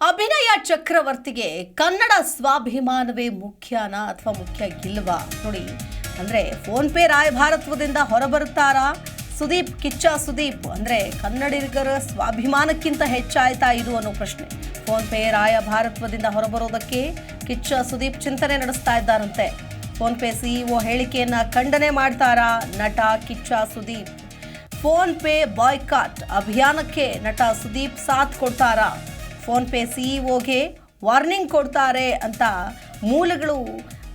ಅಭಿನಯ ಚಕ್ರವರ್ತಿಗೆ ಕನ್ನಡ ಸ್ವಾಭಿಮಾನವೇ ಮುಖ್ಯನಾ ಅಥವಾ ಮುಖ್ಯ ಗಿಲ್ವಾ? ನೋಡಿ, ಅಂದ್ರೆ ಫೋನ್ ಪೇ ರಾಯಭಾರತ್ವದಿಂದ ಹೊರಬರುತ್ತಾರಾ? ಸುದೀಪ್, ಕಿಚ್ಚ ಸುದೀಪ್, ಅಂದ್ರೆ ಕನ್ನಡಿಗರ ಸ್ವಾಭಿಮಾನಕ್ಕಿಂತ ಹೆಚ್ಚಾಯ್ತಾ ಇದು ಅನ್ನೋ ಪ್ರಶ್ನೆ. ಫೋನ್ ಪೇ ರಾಯಭಾರತ್ವದಿಂದ ಹೊರಬರೋದಕ್ಕೆ ಕಿಚ್ಚ ಸುದೀಪ್ ಚಿಂತನೆ ನಡೆಸ್ತಾ ಇದ್ದಾರಂತೆ. ಫೋನ್ ಪೇ ಸಿಇಒ ಹೇಳಿಕೆಯನ್ನ ಖಂಡನೆ ಮಾಡ್ತಾರಾ ನಟ Kichcha Sudeep? PhonePe boycott ಅಭಿಯಾನಕ್ಕೆ ನಟ ಸುದೀಪ್ ಸಾಥ್ ಕೊಡ್ತಾರಾ? ಫೋನ್ ಪೇ ಸಿಇಒಗೆ ವಾರ್ನಿಂಗ್ ಕೊಡ್ತಾರೆ ಅಂತ ಮೂಲಗಳು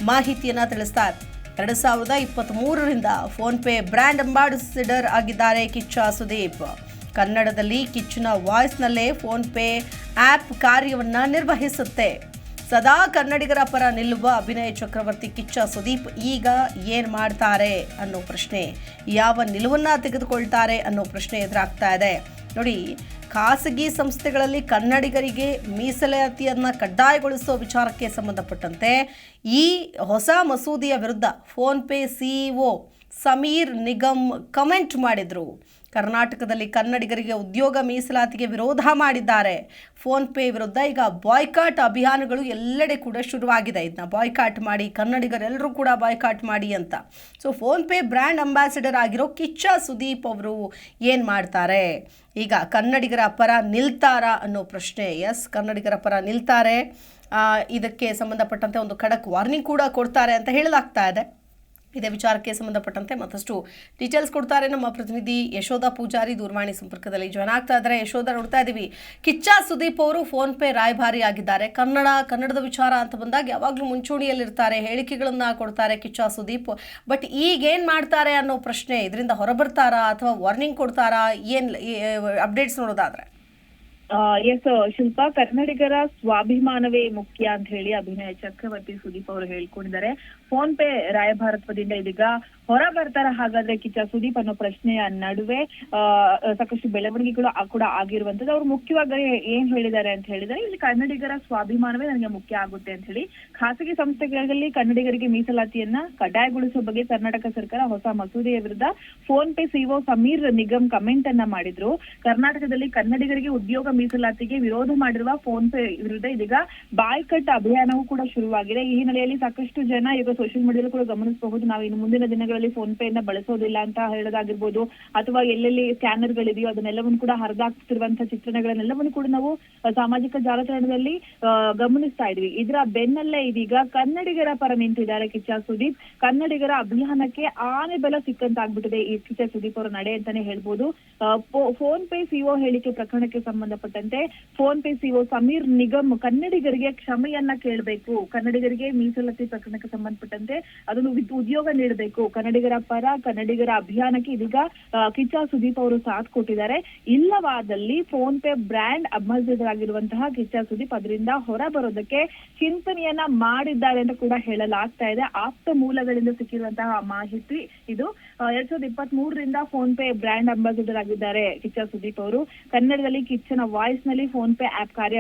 ಮಾಹಿತಿಯನ್ನು ತಿಳಿಸ್ತಾರೆ. ಎರಡು ಸಾವಿರದ ಇಪ್ಪತ್ತ್ಮೂರರಿಂದ ಫೋನ್ ಪೇ ಬ್ರ್ಯಾಂಡ್ ಅಂಬಾಸಿಡರ್ ಆಗಿದ್ದಾರೆ ಕಿಚ್ಚ ಸುದೀಪ್. ಕನ್ನಡದಲ್ಲಿ ಕಿಚ್ಚನ ವಾಯ್ಸ್ನಲ್ಲೇ ಫೋನ್ಪೇ ಆ್ಯಪ್ ಕಾರ್ಯವನ್ನು ನಿರ್ವಹಿಸುತ್ತೆ. ಸದಾ ಕನ್ನಡಿಗರ ಪರ ನಿಲ್ಲುವ ಅಭಿನಯ ಚಕ್ರವರ್ತಿ ಕಿಚ್ಚ ಸುದೀಪ್ ಈಗ ಏನು ಮಾಡ್ತಾರೆ ಅನ್ನೋ ಪ್ರಶ್ನೆ. ಯಾವ ನಿಲುವನ್ನು ತೆಗೆದುಕೊಳ್ತಾರೆ ಅನ್ನೋ ಪ್ರಶ್ನೆ ಎದುರಾಗ್ತಾ ಇದೆ. ನೋಡಿ ಖಾಸಗಿ ಸಂಸ್ಥೆಗಳಲ್ಲಿ ಕನ್ನಡಿಗರಿಗೆ ಮೀಸಲಾತಿಯನ್ನು ಕಡ್ಡಾಯಗೊಳಿಸುವ ವಿಚಾರಕ್ಕೆ ಸಂಬಂಧಪಟ್ಟಂತೆ ಈ ಹೊಸ ಮಸೂದೆಯ ವಿರುದ್ಧ PhonePe CEO Sameer Nigam comment ಮಾಡಿದರು. ಕರ್ನಾಟಕದಲ್ಲಿ ಕನ್ನಡಿಗರಿಗೆ ಉದ್ಯೋಗ ಮೀಸಲಾತಿಗೆ ವಿರೋಧ ಮಾಡಿದ್ದಾರೆ. ಫೋನ್ಪೇ ವಿರುದ್ಧ ಈಗ ಬಾಯ್ಕಾಟ್ ಅಭಿಯಾನಗಳು ಎಲ್ಲೆಡೆ ಕೂಡ ಶುರುವಾಗಿದೆ. ಇದನ್ನ ಬಾಯ್ಕಾಟ್ ಮಾಡಿ, ಕನ್ನಡಿಗರೆಲ್ಲರೂ ಕೂಡ ಬಾಯ್ಕಾಟ್ ಮಾಡಿ ಅಂತ. ಸೊ ಫೋನ್ಪೇ ಬ್ರ್ಯಾಂಡ್ ಅಂಬಾಸಿಡರ್ ಆಗಿರೋ ಕಿಚ್ಚ ಸುದೀಪ್ ಅವರು ಏನು ಮಾಡ್ತಾರೆ? ಈಗ ಕನ್ನಡಿಗರ ಪರ ನಿಲ್ತಾರಾ ಅನ್ನೋ ಪ್ರಶ್ನೆ. ಎಸ್ ಕನ್ನಡಿಗರ ಪರ ನಿಲ್ತಾರೆ. ಇದಕ್ಕೆ ಸಂಬಂಧಪಟ್ಟಂತೆ ಒಂದು ಖಡಕ್ ವಾರ್ನಿಂಗ್ ಕೂಡ ಕೊಡ್ತಾರೆ ಅಂತ ಹೇಳಲಾಗ್ತಾ ಇದೆ. ಇದೇ ವಿಚಾರಕ್ಕೆ ಸಂಬಂಧಪಟ್ಟಂತೆ ಮತ್ತಷ್ಟು ಡೀಟೇಲ್ಸ್ ಕೊಡ್ತಾರೆ ನಮ್ಮ ಪ್ರತಿನಿಧಿ ಯಶೋಧ ಪೂಜಾರಿ ದೂರವಾಣಿ ಸಂಪರ್ಕದಲ್ಲಿ ಜಾಯ್ನ್ ಆಗ್ತಾ ಇದ್ದಾರೆ. ಯಶೋಧ, ನೋಡ್ತಾ ಇದ್ದೀವಿ ಕಿಚ್ಚ ಸುದೀಪ್ ಅವರು ಫೋನ್ ಪೇ ರಾಯಭಾರಿ ಆಗಿದ್ದಾರೆ ಕನ್ನಡ, ಕನ್ನಡದ ವಿಚಾರ ಅಂತ ಬಂದಾಗ ಯಾವಾಗಲೂ ಮುಂಚೂಣಿಯಲ್ಲಿರ್ತಾರೆ, ಹೇಳಿಕೆಗಳನ್ನ ಕೊಡ್ತಾರೆ ಕಿಚ್ಚ ಸುದೀಪ್. ಬಟ್ ಈಗ ಏನು ಮಾಡ್ತಾರೆ ಅನ್ನೋ ಪ್ರಶ್ನೆ ಇದರಿಂದ ಹೊರಬರ್ತಾರಾ ಅಥವಾ ವಾರ್ನಿಂಗ್ ಕೊಡ್ತಾರಾ? ಏನು ಅಪ್ಡೇಟ್ಸ್ ನೋಡೋದಾದ್ರೆ. ಎಸ್ ಶಿಲ್ಪಾ, ಕನ್ನಡಿಗರ ಸ್ವಾಭಿಮಾನವೇ ಮುಖ್ಯ ಅಂತ ಹೇಳಿ ಅಭಿನಯ ಚಕ್ರವರ್ತಿ ಸುದೀಪ್ ಅವರು ಹೇಳ್ಕೊಂಡಿದ್ದಾರೆ. ಫೋನ್ ಪೇ ರಾಯಭಾರತ್ವದಿಂದ ಇದೀಗ ಹೊರ ಬರ್ತಾರ ಹಾಗಾದ್ರೆ ಕಿಚ್ಚ ಸುದೀಪ್ ಅನ್ನೋ ಪ್ರಶ್ನೆಯ ನಡುವೆ ಸಾಕಷ್ಟು ಬೆಳವಣಿಗೆಗಳು ಕೂಡ ಆಗಿರುವಂತದ್ದು ಅವ್ರು ಮುಖ್ಯವಾಗಿ ಏನ್ ಹೇಳಿದ್ದಾರೆ ಅಂತ ಹೇಳಿದ್ರೆ, ಇಲ್ಲಿ ಕನ್ನಡಿಗರ ಸ್ವಾಭಿಮಾನವೇ ನನಗೆ ಮುಖ್ಯ ಆಗುತ್ತೆ ಅಂತ ಹೇಳಿ. ಖಾಸಗಿ ಸಂಸ್ಥೆಗಳಲ್ಲಿ ಕನ್ನಡಿಗರಿಗೆ ಮೀಸಲಾತಿಯನ್ನ ಕಡ್ಡಾಯಗೊಳಿಸುವ ಬಗ್ಗೆ ಕರ್ನಾಟಕ ಸರ್ಕಾರ ಹೊಸ ಮಸೂದೆಯ ವಿರುದ್ಧ PhonePe CEO Sameer Nigam comment ಅನ್ನ ಮಾಡಿದ್ರು. ಕರ್ನಾಟಕದಲ್ಲಿ ಕನ್ನಡಿಗರಿಗೆ ಉದ್ಯೋಗ ಮೀಸಲಾತಿಗೆ ವಿರೋಧ ಮಾಡಿರುವ ಫೋನ್ ಪೇ ವಿರುದ್ಧ ಇದೀಗ ಬಾಯ್ಕಟ್ ಅಭಿಯಾನವೂ ಕೂಡ ಶುರುವಾಗಿದೆ. ಈ ಹಿನ್ನೆಲೆಯಲ್ಲಿ ಸಾಕಷ್ಟು ಜನ ಈಗ ಸೋಷಿಯಲ್ ಮೀಡಿಯಾದಲ್ಲಿ ಕೂಡ ಗಮನಿಸಬಹುದು. ನಾವು ಇನ್ನು ಮುಂದಿನ ಫೋನ್ ಪೇ ನ ಬಳಸೋದಿಲ್ಲ ಅಂತ ಹೇಳೋದಾಗಿರ್ಬೋದು, ಅಥವಾ ಎಲ್ಲೆಲ್ಲಿ ಸ್ಕ್ಯಾನರ್ ಗಳಿದೆಯೋ ಅದನ್ನೆಲ್ಲವನ್ನು ಕೂಡ ಹರಿದಾಕ್ತಿರುವಂತಹ ಚಿತ್ರಣಗಳನ್ನೆಲ್ಲವನ್ನು ಕೂಡ ನಾವು ಸಾಮಾಜಿಕ ಜಾಲತಾಣದಲ್ಲಿ ಗಮನಿಸ್ತಾ ಇದ್ವಿ. ಇದರ ಬೆನ್ನಲ್ಲೇ ಇದೀಗ ಕನ್ನಡಿಗರ ಪರ ನಿಂತಿದ್ದಾರೆ ಕಿಚ್ಚ ಸುದೀಪ್. ಕನ್ನಡಿಗರ ಅಭಿಯಾನಕ್ಕೆ ಆನೆ ಬೆಲ ಸಿಕ್ಕಂತಾಗ್ಬಿಟ್ಟಿದೆ ಈ ಕಿಚ್ಚ ಸುದೀಪ್ ಅವರ ನಡೆ ಅಂತಾನೆ ಹೇಳ್ಬೋದು. ಫೋನ್ ಪೇ ಸಿಒ ಹೇಳಿಕೆ ಪ್ರಕರಣಕ್ಕೆ ಸಂಬಂಧಪಟ್ಟಂತೆ PhonePe CEO Sameer Nigam ಕನ್ನಡಿಗರಿಗೆ ಕ್ಷಮೆಯನ್ನ ಕೇಳಬೇಕು. ಕನ್ನಡಿಗರಿಗೆ ಮೀಸಲಾತಿ ಪ್ರಕರಣಕ್ಕೆ ಸಂಬಂಧಪಟ್ಟಂತೆ ಅದನ್ನು ಉದ್ಯೋಗ ನೀಡಬೇಕು. ಕನ್ನಡಿಗರ ಪರ, ಕನ್ನಡಿಗರ ಅಭಿಯಾನಕ್ಕೆ ಇದೀಗ ಕಿಚ್ಚ ಸುದೀಪ್ ಅವರು ಸಾಥ್ ಕೊಟ್ಟಿದ್ದಾರೆ. ಇಲ್ಲವಾದಲ್ಲಿ ಫೋನ್ ಪೇ ಬ್ರ್ಯಾಂಡ್ ಅಭ್ಯರ್ಥಿಗಳಾಗಿರುವಂತಹ ಕಿಚ್ಚ ಸುದೀಪ್ ಅದರಿಂದ ಹೊರ ಬರೋದಕ್ಕೆ ಚಿಂತನೆಯನ್ನ ಮಾಡಿದ್ದಾರೆ ಅಂತ ಕೂಡ ಹೇಳಲಾಗ್ತಾ ಇದೆ. ಆಪ್ತ ಮೂಲಗಳಿಂದ ಸಿಕ್ಕಿರುವಂತಹ ಮಾಹಿತಿ ಇದು. ಎರಡ್ ಸಾವಿರದ ಇಪ್ಪತ್ತ್ ಮೂರರಿಂದ ಫೋನ್ ಪೇ ಬ್ರ್ಯಾಂಡ್ ಅಂಬಾಸಿಡರ್ ಆಗಿದ್ದಾರೆ ಕಿಚ್ಚ ಸುದೀಪ್ ಅವರು. ಕನ್ನಡದಲ್ಲಿ ಕಿಚ್ಚನ ವಾಯ್ಸ್ನಲ್ಲಿ ಫೋನ್ ಪೇ ಆಪ್ ಕಾರ್ಯ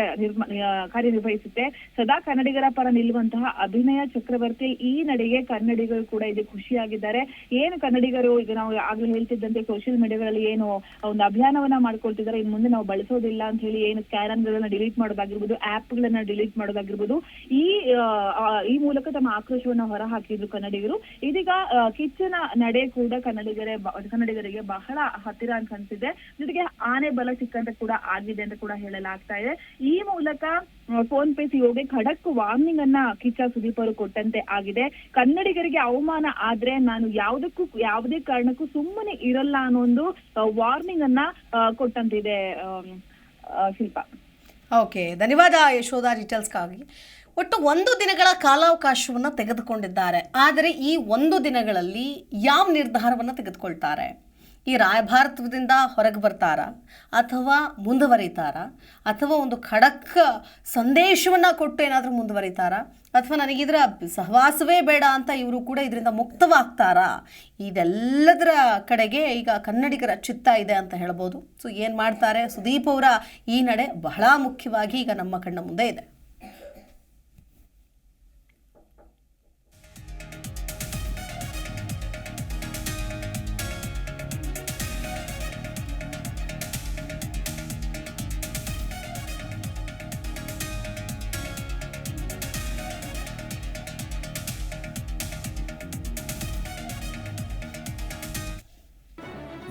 ಕಾರ್ಯನಿರ್ವಹಿಸುತ್ತೆ. ಸದಾ ಕನ್ನಡಿಗರ ಪರ ನಿಲ್ಲುವಂತಹ ಅಭಿನಯ ಚಕ್ರವರ್ತಿ ಈ ನಡೆಗೆ ಕನ್ನಡಿಗರು ಕೂಡ ಇದು ಖುಷಿಯಾಗಿದ್ದಾರೆ. ಏನು ಕನ್ನಡಿಗರು ಈಗ ನಾವು ಆಗ್ಲೇ ಹೇಳ್ತಿದ್ದಂತೆ ಸೋಷಿಯಲ್ ಮೀಡಿಯಾಗಳಲ್ಲಿ ಏನು ಒಂದು ಅಭಿಯಾನವನ್ನ ಮಾಡ್ಕೊಳ್ತಿದ್ದಾರೆ. ಇನ್ ಮುಂದೆ ನಾವು ಬಳಸೋದಿಲ್ಲ ಅಂತ ಹೇಳಿ ಏನು ಗಳನ್ನ ಡಿಲೀಟ್ ಮಾಡೋದಾಗಿರ್ಬೋದು ಆಪ್ ಗಳನ್ನ ಡಿಲೀಟ್ ಮಾಡೋದಾಗಿರ್ಬೋದು, ಈ ಈ ಮೂಲಕ ತಮ್ಮ ಆಕ್ರೋಶವನ್ನ ಹೊರ ಹಾಕಿದ್ರು ಕನ್ನಡಿಗರು. ಇದೀಗ ಕಿಚ್ಚನ ನಡೆ ಕೂಡ ಕನ್ನಡಿಗರೇ ಕನ್ನಡಿಗರಿಗೆ ಬಹಳ ಹತ್ತಿರ ಅಂತ ಅನ್ಸಿದೆ. ಜೊತೆಗೆ ಆನೆ ಬಲ ಸಿಕ್ಕಂತ ಕೂಡ ಆಗಿದೆ ಅಂತ ಕೂಡ ಹೇಳಲಾಗ್ತಾ ಇದೆ. ಈ ಮೂಲಕ ಫೋನ್ ಪೇ ಸಿಒಗೆ ಖಡಕ್ ವಾರ್ನಿಂಗ್ ಅನ್ನ ಕಿಚ್ಚ ಸುದೀಪ್ ಕೊಟ್ಟಂತೆ ಆಗಿದೆ. ಕನ್ನಡಿಗರಿಗೆ ಅವಮಾನ ಆದ್ರೆ ನಾನು ಯಾವುದಕ್ಕೂ, ಯಾವುದೇ ಕಾರಣಕ್ಕೂ ಸುಮ್ಮನೆ ಇರಲ್ಲ ಅನ್ನೋ ಒಂದು ವಾರ್ನಿಂಗ್ ಅನ್ನ ಕೊಟ್ಟಂತಿದೆ ಶಿಲ್ಪ. ಓಕೆ, ಧನ್ಯವಾದ ಯಶೋಧ ಡೀಟೇಲ್ಸ್ಗಾಗಿ ಒಟ್ಟು ಒಂದು ದಿನಗಳ ಕಾಲಾವಕಾಶವನ್ನು ತೆಗೆದುಕೊಂಡಿದ್ದಾರೆ. ಆದರೆ ಈ ಒಂದು ದಿನಗಳಲ್ಲಿ ಯಾವ ನಿರ್ಧಾರವನ್ನು ತೆಗೆದುಕೊಳ್ತಾರೆ? ಈ ರಾಯಭಾರತದಿಂದ ಹೊರಗೆ ಬರ್ತಾರ? ಅಥವಾ ಮುಂದುವರಿತಾರ? ಅಥವಾ ಒಂದು ಖಡಕ್ ಸಂದೇಶವನ್ನು ಕೊಟ್ಟು ಏನಾದರೂ ಮುಂದುವರಿತಾರ? ಅಥವಾ ನನಗಿದ್ರ ಸಹವಾಸವೇ ಬೇಡ ಅಂತ ಇವರು ಕೂಡ ಇದರಿಂದ ಮುಕ್ತವಾಗ್ತಾರಾ? ಇದೆಲ್ಲದರ ಕಡೆಗೆ ಈಗ ಕನ್ನಡಿಗರ ಚಿತ್ತ ಇದೆ ಅಂತ ಹೇಳ್ಬೋದು. ಸೊ ಏನು ಮಾಡ್ತಾರೆ? ಸುದೀಪ್ ಅವರ ಈ ನಡೆ ಬಹಳ ಮುಖ್ಯವಾಗಿ ಈಗ ನಮ್ಮ ಕಣ್ಣ ಮುಂದೆ ಇದೆ.